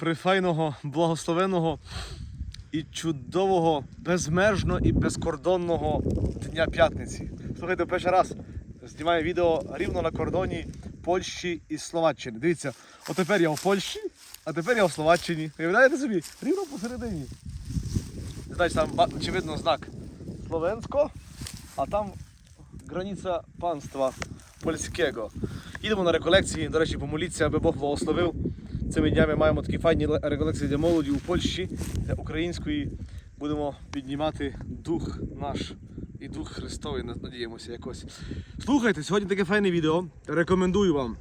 файного, благословеного і чудового, безмежно і безкордонного дня п'ятниці. Слухайте, перший раз знімаю відео рівно на кордоні Польщі і Словаччини. Дивіться, от тепер я в Польщі, а тепер я в Словаччині. Уявляєте собі? Рівно посередині. Значить, там очевидно знак Словенсько, а там границя панства польського. Їдемо на реколекції, до речі, помоліться, аби Бог благословив. Цими днями маємо такі файні реколекції для молоді у Польщі, для української. Будемо піднімати дух наш і дух Христовий, надіємося якось. Слухайте, сьогодні таке файне відео. Рекомендую вам.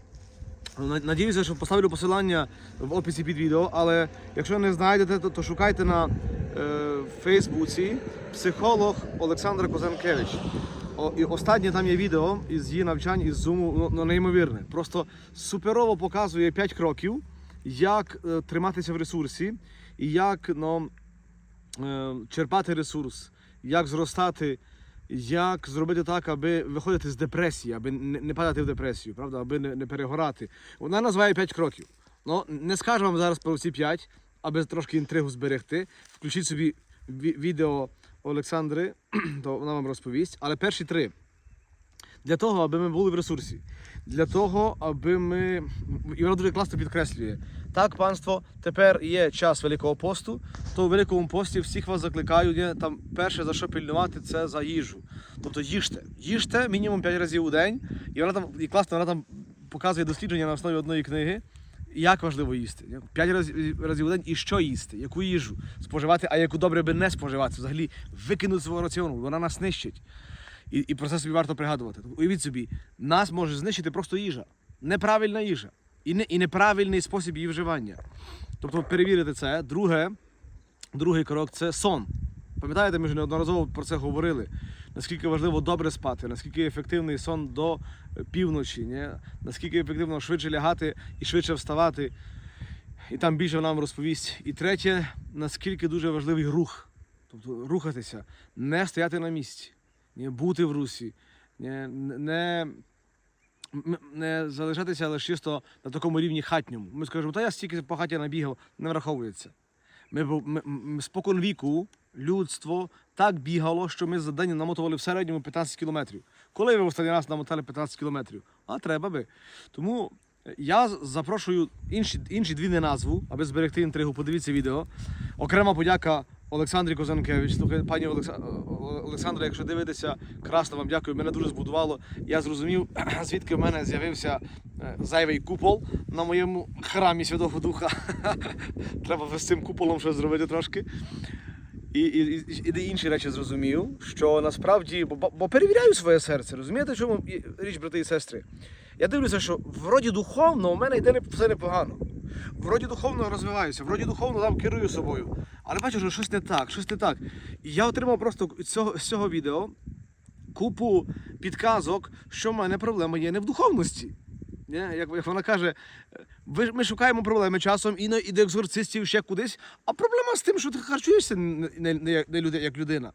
Надіюся, що поставлю посилання в описі під відео, але якщо не знайдете, то, то шукайте на е, Фейсбуці психолог Олександра Козанкевич. О, і останнє там є відео із її навчань із зуму, ну, ну неймовірне. Просто суперово показує 5 кроків, як е, триматися в ресурсі і як ну, е, черпати ресурс, як зростати, як зробити так, аби виходити з депресії, аби не, падати в депресію, правда, аби не, перегорати. Вона називає 5 кроків. Ну, не скажу вам зараз про всі 5, аби трошки інтригу зберегти. Включіть собі відео Олександри, то вона вам розповість. Але перші три. Для того, аби ми були в ресурсі, для того, аби ми. І вона дуже класно підкреслює. Так, панство, тепер є час Великого посту, то у Великому пості всіх вас закликаю, є, там перше за що пильнувати, це за їжу. Тобто їжте. Їжте мінімум 5 разів у день. І вона там, і класно, вона там показує дослідження на основі одної книги. Як важливо їсти? П'ять разів, разів у день і що їсти, яку їжу споживати, а яку добре би не споживати, взагалі викинути свого раціону, вона нас нищить. І, і про це собі варто пригадувати. Тобто, Уявіть собі, нас може знищити просто їжа, неправильна їжа і, не, і неправильний спосіб її вживання. Тобто перевірити це. Друге, другий крок це сон. Пам'ятаєте, ми ж неодноразово про це говорили. Наскільки важливо добре спати, наскільки ефективний сон до півночі, ні? наскільки ефективно швидше лягати і швидше вставати. І там більше нам розповість. І третє, наскільки дуже важливий рух. Тобто рухатися, не стояти на місці, бути в русі, не, не залишатися лише чисто на такому рівні хатньому. Ми скажемо, та я стільки по хаті набігав, не враховується. Ми, ми, ми спокон віку людство так бігало, що ми за день намотували в середньому 15 кілометрів. Коли ви в останній раз намотали 15 кілометрів? А треба би. Тому е, я запрошую інші, інші дві не назву, аби зберегти інтригу. Подивіться відео. Окрема подяка Олександрі Козанкевич. Пані Олекса... Олександра, якщо дивитеся, красно вам дякую. Мене дуже збудувало. Я зрозумів, звідки в мене з'явився е, зайвий купол на моєму храмі Святого Духа. Треба з цим куполом щось зробити трошки. І, і, і, інші речі зрозумів, що насправді, бо- бо перевіряю своє серце, розумієте, чому річ, брати і сестри? Я дивлюся, що вроді духовно у мене йде все непогано. Вроді духовно розвиваюся, вроді духовно там керую собою. Але бачу, що щось не так, щось не так. І я отримав просто цього, з цього відео купу підказок, що в мене проблема є не в духовності. Ні? Як, як вона каже, ми шукаємо проблеми часом і, і до екзорцистів ще кудись, а проблема з тим, що ти харчуєшся не, не, не, не як людина.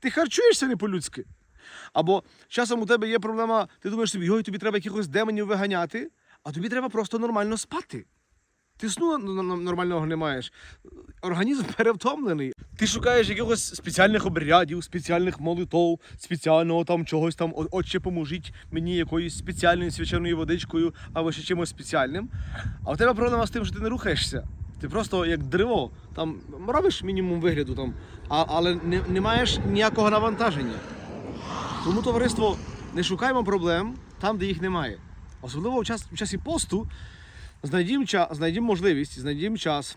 Ти харчуєшся не по-людськи. Або часом у тебе є проблема, ти думаєш собі, ой, тобі треба якихось демонів виганяти, а тобі треба просто нормально спати. Ти сну нормального не маєш. Організм перевтомлений. Ти шукаєш якихось спеціальних обрядів, спеціальних молитов, спеціального там чогось там, отче, поможіть мені якоюсь спеціальною свяченою водичкою або ще чимось спеціальним. А в тебе проблема з тим, що ти не рухаєшся. Ти просто як древо, там робиш мінімум вигляду, там, а, але не, не маєш ніякого навантаження. Тому товариство не шукаємо проблем там, де їх немає. Особливо в, час, в часі посту знайдімо, ча, знайдімо можливість, знайдімо час.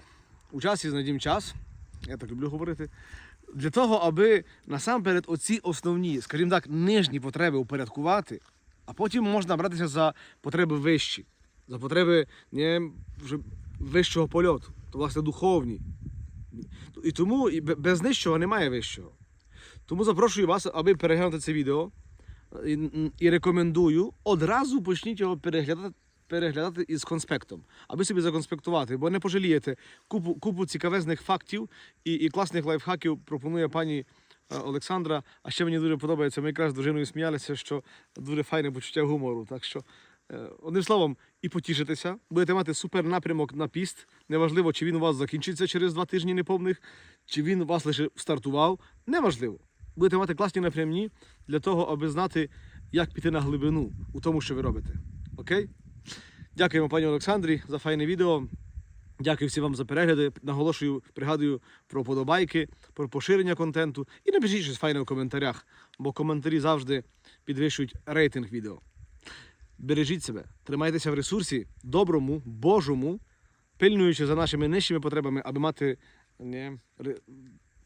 У часі знайдімо час. Я так люблю говорити. Для того, аби насамперед оці основні, скажімо так, нижні потреби упорядкувати, а потім можна братися за потреби вищі, за потреби не, вже вищого польоту, то власне духовні. І тому і без нижчого немає вищого. Тому запрошую вас, аби переглянути це відео. І, і рекомендую одразу почніть його переглядати, переглядати із конспектом, аби собі законспектувати, бо не пожалієте. Купу, купу цікавезних фактів і, і класних лайфхаків пропонує пані е, Олександра. А ще мені дуже подобається. Ми якраз з дружиною сміялися, що дуже файне почуття гумору. Так що Е, Одним словом, і потішитеся, будете мати супер напрямок на піст. Неважливо, чи він у вас закінчиться через два тижні неповних, чи він у вас лише стартував. Неважливо. Будете мати класні напрямні для того, аби знати, як піти на глибину у тому, що ви робите. Окей? Дякуємо пані Олександрі за файне відео. Дякую всім вам за перегляди. Наголошую, пригадую про подобайки, про поширення контенту. І напишіть щось файне в коментарях, бо коментарі завжди підвищують рейтинг відео. Бережіть себе, тримайтеся в ресурсі, доброму, Божому, пильнуючи за нашими нижчими потребами, аби мати не,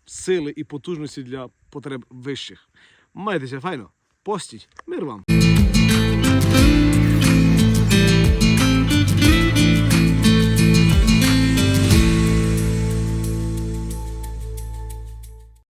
сили і потужності для потреб вищих. Майтеся файно, постіть, мир вам!